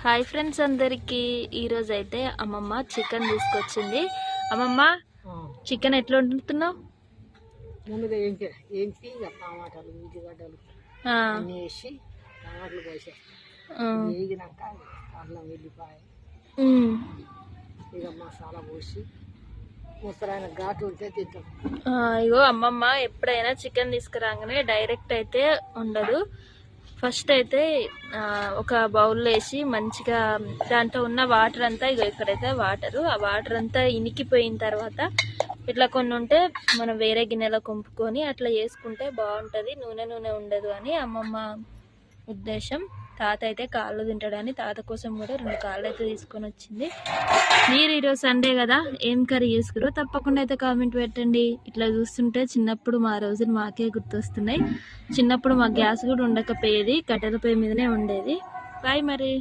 Hi friends అందరికీ. ఈరోజు అయితే అమ్మమ్మ చికెన్ తీసుకొచ్చింది. అమ్మమ్మ చికెన్ ఎట్లా వండుతున్నావు? ముందుగా టమాటాలు ఉల్లిగడ్డలు అన్నీ వేసి టమాటాలు పోసేస్తాం. ఆ, వేగినాక అల్లం వెల్లిపాయ. ఉమ్. ఇక మసాలా పోసి ముసరాయన ఘాటు ఉంటే తింటాం. ఆ, ఇగో అమ్మమ్మ ఎప్పుడైనా చికెన్ తీసుకురాగానే డైరెక్ట్ అయితే ఉండదు. ఫస్ట్ అయితే ఒక బౌల్లో వేసి మంచిగా దాంట్లో ఉన్న వాటర్ అంతా ఇగో ఇక్కడైతే వాటర్ ఆ వాటర్ అంతా ఇనికిపోయిన తర్వాత ఇట్లా కొన్ని ఉంటే మనం వేరే గిన్నెలో కొంపుకొని అట్లా చేసుకుంటే బాగుంటుంది. నూనె నూనె ఉండదు అని అమ్మమ్మ ఉద్దేశం. తాత అయితే కాళ్ళు తింటాడని తాత కోసం కూడా రెండు కాళ్ళు అయితే తీసుకొని వచ్చింది. మీరు ఈరోజు సండే కదా ఏం కర్రీ చేసుకురో తప్పకుండా అయితే కామెంట్ పెట్టండి. ఇట్లా చూస్తుంటే చిన్నప్పుడు మా రోజులు మాకే గుర్తొస్తున్నాయి. చిన్నప్పుడు మా గ్యాస్ కూడా ఉండకపోయేది కట్టెల పొయ్యి మీదనే ఉండేది. బాయ్ మరి.